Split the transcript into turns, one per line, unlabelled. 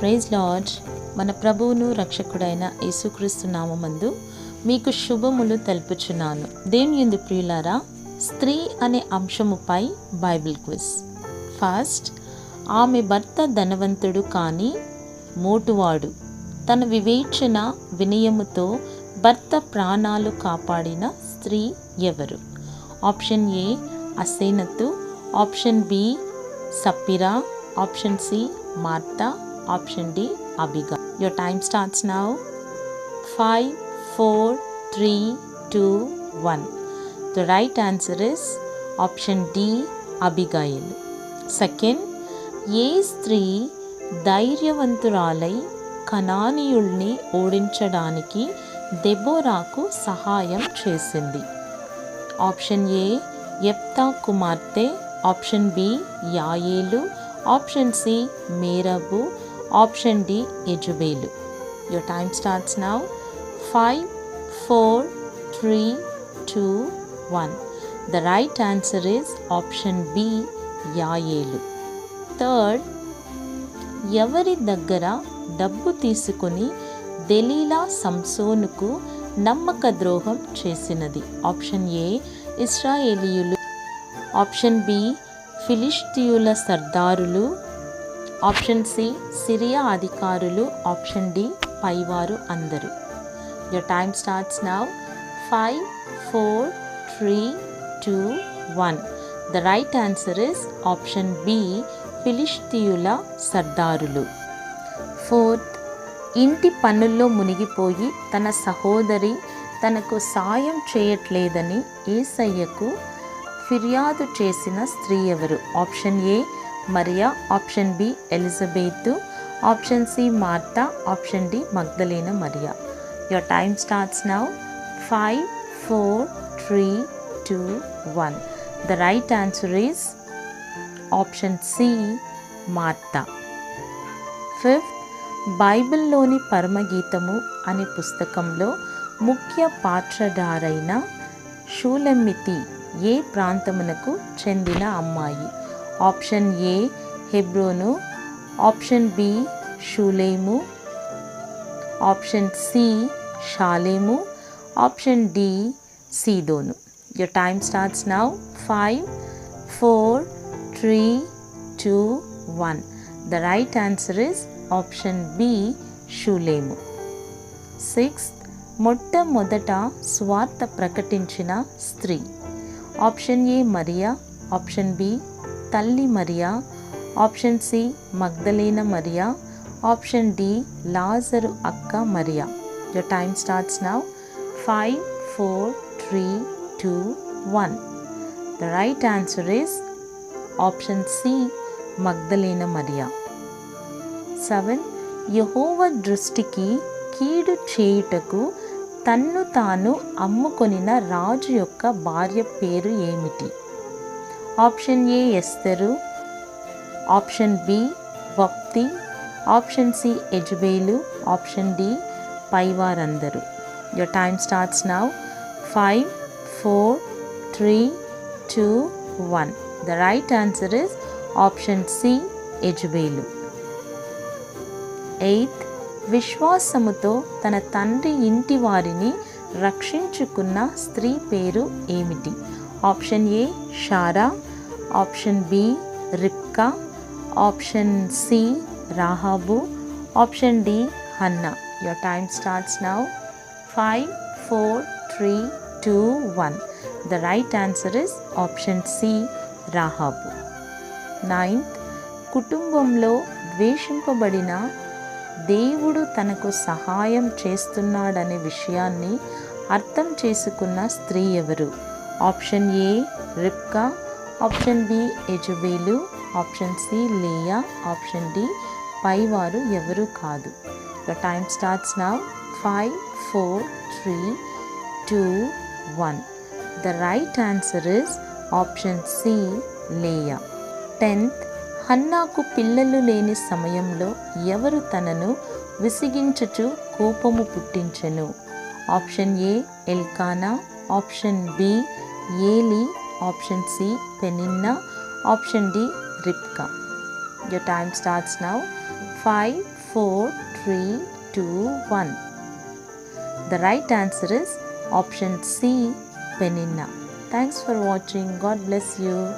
Praise lord మన ప్రభువును రక్షకుడైన యేసుక్రీస్తు నామందు మీకు శుభములు తెలుపుచున్నాను. దేని ఎందు ప్రియులారా స్త్రీ అనే అంశముపై బైబిల్ క్విజ్. ఫస్ట్ ఆమె భర్త ధనవంతుడు కానీ మోటువాడు. తన వివేచన వినయముతో భర్త ప్రాణాలు కాపాడిన స్త్రీ ఎవరు? Option A Asenath option B Sapphira. Option C Martha. Option D Abigail your time starts now five four three two one the right answer is option D Abigail second ఏ స్త్రీ ధైర్యవంతురాలై కనానీయుల్ని ఓడించడానికి దెబోరాకు సహాయం చేసింది. ఆప్షన్ ఏ ఎప్తా కుమార్తె. Option B Jael option C Merab option D Jezebel your time starts now five four three two one the right answer is option B Jael third ఎవరి దగ్గర డబ్బు తీసుకొని దెలీలా సంసోనుకు నమ్మక ద్రోహం చేసినది? ఆప్షన్ ఏ ఇస్రాయేలీయులు. ఆప్షన్ బి ఫిలిస్తీయుల సర్దారులు. ఆప్షన్ సి సిరియా అధికారులు ఆప్షన్ డి పైవారు అందరు. Your time starts now five four three two one the right answer is option B ఫిలిస్తీయుల సర్దారులు. ఫోర్త్ ఇంటి పనుల్లో మునిగిపోయి తన సహోదరి తనకు సాయం చేయట్లేదని ఏసయ్యకు ఫిర్యాదు చేసిన స్త్రీ ఎవరు? Option A Maria option B Elizabeth option C Martha option D Magdalena Maria. Your time starts now five four three two one the right answer is option C Martha. Fifth బైబిల్లోని పరమగీతము అనే పుస్తకంలో ముఖ్య పాత్రధారైన షూలమ్మితి ఏ ప్రాంతమునకు చెందిన అమ్మాయి? Option A Hebron option B Shulem option C Shalem option D Sidon your time starts now five four three two one the right answer is option B Shulem sixth మొట్టమొదట స్వార్థ ప్రకటించిన స్త్రీ option A Maria option B తల్లి Maria option C Magdalena Maria option D లాజరు అక్క Maria. Your time starts now five four three two one the right answer is option C Magdalena Maria. Seven యహోవ దృష్టికి కీడు చేయుటకు తన్ను తాను అమ్ముకొనిన రాజు యొక్క భార్య పేరు ఏమిటి? Option A Esther option B వప్తి option C Jezebel option D పైవారందరు. Your time starts now five four three two one the right answer is option C Jezebel eighth విశ్వాసముతో తన తండ్రి ఇంటి వారిని రక్షించుకున్న స్త్రీ పేరు ఏమిటి? Option A Sarah option B రిప్కా option C Rahab option D Hannah. Your time starts now five four three two one the right answer is option C Rahab. Ninth కుటుంబంలో ద్వేషింపబడిన దేవుడు తనకు సహాయం చేస్తున్నాడనే విషయాన్ని అర్థం చేసుకున్న స్త్రీ ఎవరు? Option A రిప్కా option B Jezebel option C Leah option D పైవారు ఎవరు కాదు. The time starts now five four three two one the right answer is option C Leah. Tenth హన్నాకు పిల్లలు లేని సమయంలో ఎవరు తనను విసిగించుచు కోపము పుట్టించెను? Option A Elkanah. Option B Eli. Option C, Peninna. Option D, Ripka. Your time starts now. 5, 4, 3, 2, 1. The right answer is option C, Peninna. Thanks for watching. God bless you.